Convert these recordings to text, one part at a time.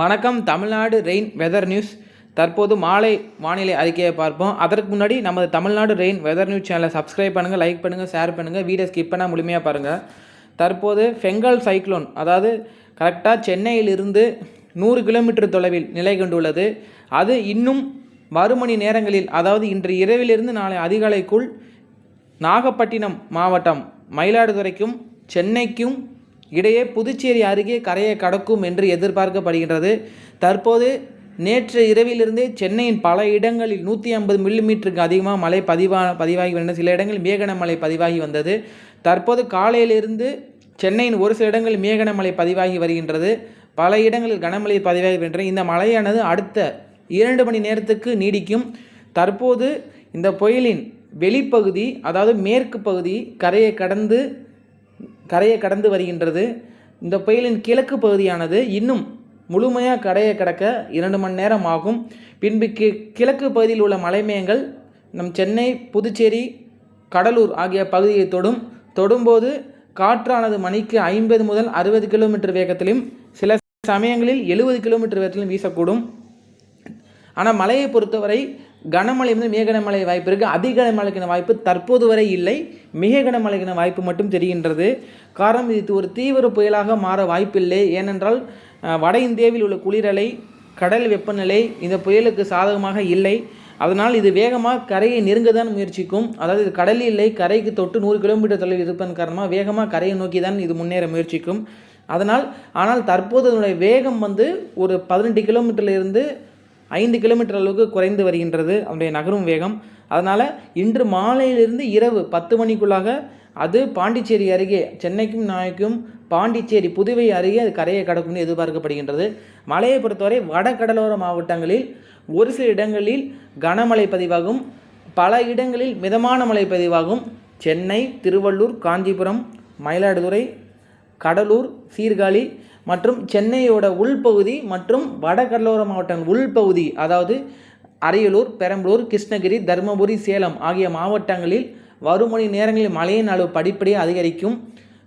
வணக்கம் Tamil Nadu rain weather news. தற்போது மாலை வானிலை அறிக்கையை பார்ப்போம். அதற்கு முன்னாடி நமது தமிழ்நாடு ரெயின் வெதர் நியூஸ் சேனலை சப்ஸ்கிரைப் பண்ணுங்கள் லைக் பண்ணுங்கள் ஷேர் பண்ணுங்கள் வீடியோ ஸ்கிப் பண்ணால் முழுமையாக பாருங்கள் தற்போது ஃபெங்கல் சைக்ளோன் அதாவது கரெக்டாக சென்னையிலிருந்து நூறு கிலோமீட்டர் தொலைவில் நிலை கொண்டுள்ளது. அது இன்னும் மறுமணி நேரங்களில் அதாவது இன்று இரவிலிருந்து நாளை அதிகாலைக்குள் நாகப்பட்டினம் மாவட்டம் மயிலாடுதுறைக்கும் சென்னைக்கும் இடையே புதுச்சேரி அருகே கரையை கடக்கும் என்று எதிர்பார்க்கப்படுகின்றது. தற்போது நேற்று இரவிலிருந்தே சென்னையின் பல இடங்களில் நூற்றி ஐம்பது மில்லிமீட்டருக்கு அதிகமாக மழை பதிவா பதிவாகி வந்தது. சில இடங்களில் மேகன மழை பதிவாகி வந்தது. தற்போது காலையிலிருந்து சென்னையின் ஒரு சில இடங்களில் மேகன மழை பதிவாகி வருகின்றது. பல இடங்களில் கனமழை பதிவாகி வருகின்றன இந்த மழையானது அடுத்த இரண்டு மணி நேரத்துக்கு நீடிக்கும். தற்போது இந்த புயலின் வெளிப்பகுதி அதாவது மேற்கு பகுதி கரையை கடந்து கரையை கடந்து வருகின்றது. இந்த புயலின் கிழக்கு பகுதியானது இன்னும் முழுமையாக கரையை கடக்க இரண்டு மணி நேரம் ஆகும். பின்பு கி கிழக்கு பகுதியில் உள்ள மலைமயங்கள் நம் சென்னை புதுச்சேரி கடலூர் ஆகிய பகுதியை தொடும். தொடும்போது காற்றானது மணிக்கு ஐம்பது முதல் அறுபது கிலோமீட்டர் வேகத்திலும் சில சமயங்களில் எழுபது கிலோமீட்டர் வேகத்திலும் வீசக்கூடும். ஆனால் மழையை பொறுத்தவரை கனமழை வந்து மிக கனமழை வாய்ப்பு இருக்குது அதிக கனமழைக்கான வாய்ப்பு தற்போது வரை இல்லை. மிக கனமழைக்கான வாய்ப்பு மட்டும் தெரிகின்றது. காரணம் இது ஒரு தீவிர புயலாக மாற வாய்ப்பில்லை. ஏனென்றால் வட இந்தியாவில் உள்ள குளிரலை கடல் வெப்பநிலை இந்த புயலுக்கு சாதகமாக இல்லை. அதனால் இது வேகமாக கரையை நெருங்க தான் முயற்சிக்கும். அதாவது இது கடலில் இல்லை கரைக்கு தொட்டு நூறு கிலோமீட்டர் தொலைவில் இருப்பதன் காரணமாக வேகமாக கரையை நோக்கி தான் இது முன்னேற முயற்சிக்கும். அதனால் ஆனால் தற்போது அதனுடைய வேகம் வந்து ஒரு பதினெட்டு கிலோமீட்டர்ல இருந்து ஐந்து கிலோமீட்டர் அளவுக்கு குறைந்து வருகின்றது அதனுடைய நகரும் வேகம். அதனால் இன்று மாலையிலிருந்து இரவு பத்து மணிக்குள்ளாக அது பாண்டிச்சேரி அருகே சென்னைக்கும் நாய்க்கும் பாண்டிச்சேரி புதுவை அருகே அது கரையை கடக்கும்னு எதிர்பார்க்கப்படுகின்றது. மலையை பொறுத்தவரை வட கடலோர மாவட்டங்களில் ஒரு சில இடங்களில் கனமழை பதிவாகும். பல இடங்களில் மிதமான மழை பதிவாகும். சென்னை திருவள்ளூர் காஞ்சிபுரம் மயிலாடுதுறை கடலூர் சீர்காழி மற்றும் சென்னையோட உள்பகுதி மற்றும் வட கடலோர மாவட்டங்கள் உள்பகுதி அதாவது அரியலூர் பெரம்பலூர் கிருஷ்ணகிரி தருமபுரி சேலம் ஆகிய மாவட்டங்களில் வரும் மணி நேரங்களில் மழையின் அளவு படிப்படியாக அதிகரிக்கும்.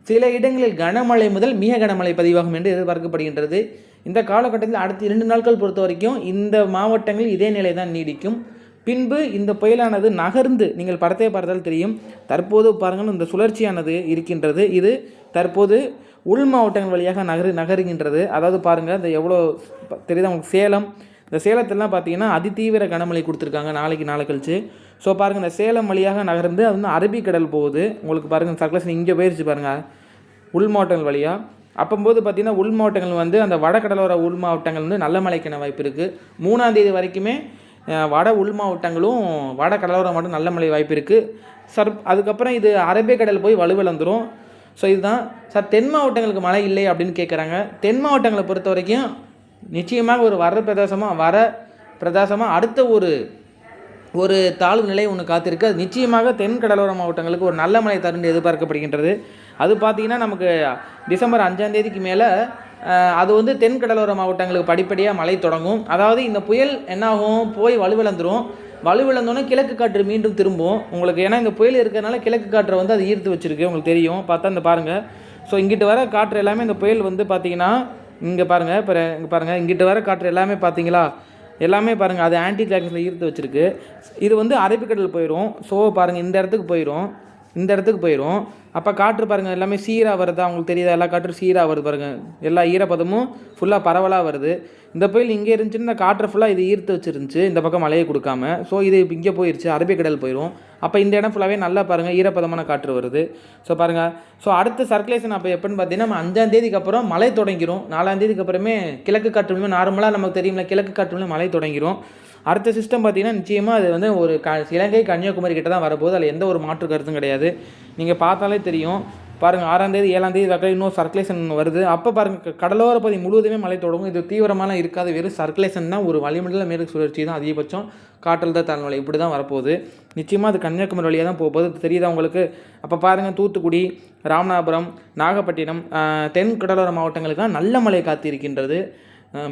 சில இடங்களில் கனமழை முதல் மிக கனமழை பதிவாகும் என்று எதிர்பார்க்கப்படுகின்றது. இந்த காலகட்டத்தில் அடுத்த இரண்டு நாட்கள் பொறுத்த வரைக்கும் இந்த மாவட்டங்களில் இதே நிலை தான் நீடிக்கும். பின்பு இந்த புயலானது நகர்ந்து நீங்கள் படத்தை பார்த்தால் தெரியும். தற்போது பாருங்கள் இந்த சுழற்சியானது இருக்கின்றது. இது தற்போது உள் மாவட்டங்கள் வழியாக நகரு நகருகின்றது. அதாவது பாருங்கள் இந்த எவ்வளோ தெரியுது தெரியுதா சேலம். இந்த சேலத்திலலாம் பார்த்தீங்கன்னா அதிதீவிர கனமழை கொடுத்துருக்காங்க நாளைக்கு நாளை கழிச்சு. ஸோ பாருங்கள் இந்த சேலம் வழியாக நகர்ந்து அது வந்து அரபிக்கடல் போகுது. உங்களுக்கு பாருங்கள் சர்க்குலேஷன் இங்கே போயிடுச்சு பாருங்கள் உள் மாவட்டங்கள் வழியாக அப்போம்போது பார்த்திங்கன்னா உள் மாவட்டங்கள் வந்து அந்த வட கடலோர உள் மாவட்டங்கள் வந்து நல்ல மழைக்கான வாய்ப்பு இருக்குது மூணாந்தேதி வரைக்குமே வட உள் மாவட்டங்களும் வட கடலோர மாவட்டம் நல்ல மழை வாய்ப்பு இருக்குது சர் அதுக்கப்புறம் இது அரபிக்கடல் போய் வலுவிழந்துடும் ஸோ இதுதான். சார் தென் மாவட்டங்களுக்கு மழை இல்லை அப்படின்னு கேட்குறாங்க தென் மாவட்டங்களை பொறுத்த வரைக்கும் நிச்சயமாக ஒரு வர பிரதேசமாக வர பிரதேசமாக அடுத்த ஒரு ஒரு தாழ்வு நிலை ஒன்று காத்திருக்கு. அது நிச்சயமாக தென் கடலோர மாவட்டங்களுக்கு ஒரு நல்ல மழை தரும் எதிர்பார்க்கப்படுகின்றது. அது பார்த்தீங்கன்னா நமக்கு டிசம்பர் அஞ்சாம் தேதிக்கு மேலே அது வந்து தென் கடலோர மாவட்டங்களுக்கு படிப்படியாக மழை தொடங்கும். அதாவது இந்த புயல் என்னாகும்? போய் வலுவிழந்துடும் வலுவிழந்தோன்னே கிழக்கு காற்று மீண்டும் திரும்பும். உங்களுக்கு ஏன்னா இந்த புயல் இருக்கிறதுனால கிழக்கு காற்றை வந்து அது ஈர்த்து வச்சுருக்கு உங்களுக்கு தெரியும். பார்த்தா இந்த பாருங்கள் ஸோ இங்கிட்டு வர காற்று எல்லாமே இந்த புயல் வந்து பார்த்தீங்கன்னா இங்கே பாருங்கள் இப்போ இங்கே பாருங்கள் இங்கிட்டு வர காற்று எல்லாமே பார்த்தீங்களா? எல்லாமே பாருங்கள் அது ஆன்டி கிளாக்ஸில் ஈர்த்து வச்சுருக்கு. இது வந்து அரபிக்கடல் போயிடும் ஸோ பாருங்கள் இந்த இடத்துக்கு போயிடும் இந்த இடத்துக்கு போயிடும் அப்போ காற்று பாருங்கள் எல்லாமே சீராக வருதா? அவங்களுக்கு தெரியுதா? எல்லா காற்றும் சீராக வருது பாருங்கள் எல்லா ஈரப்பதமும் ஃபுல்லாக பரவலாக வருது. இந்த புயல் இங்கே இருந்துச்சுன்னா இந்த காற்றை ஃபுல்லாக இது ஈர்த்து வச்சிருந்துச்சு இந்த பக்கம் மழையை கொடுக்காம. ஸோ இது இங்கே போயிடுச்சு அரபிக்கடல் போயிடும் அப்போ இந்த இடம் ஃபுல்லாகவே நல்லா பாருங்கள் ஈரப்பதமான காற்று வருது. ஸோ பாருங்கள் ஸோ அடுத்த சர்க்குலேஷன் அப்போ எப்படின்னு பார்த்தீங்கன்னா நம்ம அஞ்சாம் தேதிக்கு அப்புறம் மழை தொடங்கிரும். நாலாம் தேதிக்கு அப்புறமே கிழக்கு காற்று நார்மலாக நமக்கு தெரியும்ல கிழக்கு காற்று மழை தொடங்கிடும் அடுத்த சிஸ்டம் பார்த்தீங்கன்னா நிச்சயமாக அது வந்து ஒரு க இலங்கை கன்னியாகுமரி கிட்ட தான் வரப்போகுது. அதில் எந்த ஒரு மாற்று கருத்தும் கிடையாது. நீங்கள் பார்த்தாலே தெரியும். பாருங்கள் ஆறாம் தேதி ஏழாம் தேதி வரைக்கும் இன்னும் சர்க்குலேஷன் வருது. அப்போ பாருங்கள் கடலோர பகுதி முழுவதுமே மழை தொடங்கும். இது தீவிரமான இருக்காது. வெறும் சர்க்குலேஷன் தான் ஒரு வளிமண்டல மேற்கு சுழற்சி தான் அதிகபட்சம். காற்றழுத்த தாழ்நிலை இப்படி தான் வரப்போகுது. நிச்சயமாக அது கன்னியாகுமரி வழியாக தான் போகுது தெரியுதா உங்களுக்கு? அப்போ பாருங்கள் தூத்துக்குடி ராமநாதபுரம் நாகப்பட்டினம் தென் கடலோர மாவட்டங்களுக்கெல்லாம் நல்ல மழை காத்திருக்கின்றது.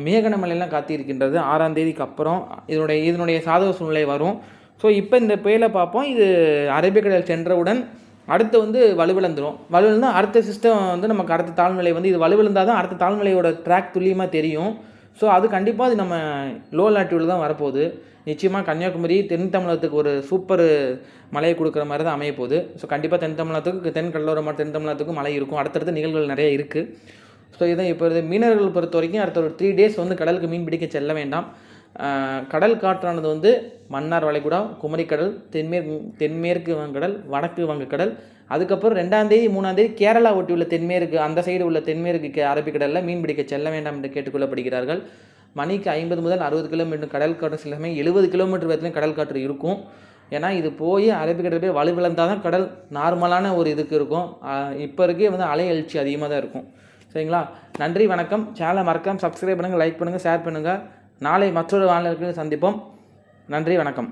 மேகனமலையெல்லாம் மேகன காத்திருக்கின்றது. ஆறாம் தேதிக்கு அப்புறம் இதனுடைய இதனுடைய சாதக சூழ்நிலை வரும். ஸோ இப்போ இந்த புயலை பார்ப்போம். இது அரபிக்கடல் சென்றவுடன் அடுத்து வந்து வலுவிழந்துடும் வலுவிழந்தால் அடுத்த சிஸ்டம் வந்து நமக்கு அடுத்த தாழ்நிலை வந்து இது வலுவிழந்தால் தான் அடுத்த தாழ்நிலையோட ட்ராக் துல்லியமாக தெரியும். ஸோ அது கண்டிப்பாக அது நம்ம லோ லாட்டியூடில் தான் வரப்போகுது. நிச்சயமாக கன்னியாகுமரி தென் தமிழகத்துக்கு ஒரு சூப்பர் மழையை கொடுக்குற மாதிரி தான் அமைய போகுது ஸோ கண்டிப்பாக தென் தமிழகத்துக்கு தென் கடலோர மாதிரி தென் தமிழகத்துக்கும் மழை இருக்கும். அடுத்தடுத்த நிகழ்வுகள் நிறைய இருக்குது ஸோ இதை இப்போ இது மீனவர்கள் பொறுத்த வரைக்கும் அடுத்த ஒரு த்ரீ டேஸ் வந்து கடலுக்கு மீன் பிடிக்க செல்ல வேண்டாம். கடல் காற்றானது வந்து மன்னார் வளைகுடா குமரிக்கடல் தென்மேற்கு தென்மேற்கு வங்கடல் வடக்கு வங்கக்கடல் அதுக்கப்புறம் ரெண்டாந்தேதி மூணாந்தேதி கேரளா ஒட்டி உள்ள தென்மேற்கு அந்த சைடு உள்ள தென்மேற்கு கே- அரபிக்கடலில் மீன் பிடிக்க செல்ல வேண்டாம் என்று கேட்டுக்கொள்ளப்படுகிறார்கள். மணிக்கு ஐம்பது முதல் அறுபது கிலோமீட்டர் கடல் காற்று சில சமயம் எழுபது கிலோமீட்டர் வரைக்கும் கடல் காற்று இருக்கும். ஏன்னா இது போய் அரபிக்கடல் போய் வலுவிழந்தால் தான் கடல் நார்மலான ஒரு இதுக்கு இருக்கும். இப்போ இருக்கே வந்து அலை எழுச்சி அதிகமாக தான் இருக்கும். சரிங்களா? நன்றி வணக்கம். சேனலை மறக்காமல் சப்ஸ்கிரைப் பண்ணுங்கள் லைக் பண்ணுங்கள் ஷேர் பண்ணுங்கள் நாளை மற்றொரு வானிலை சந்திப்போம். நன்றி வணக்கம்.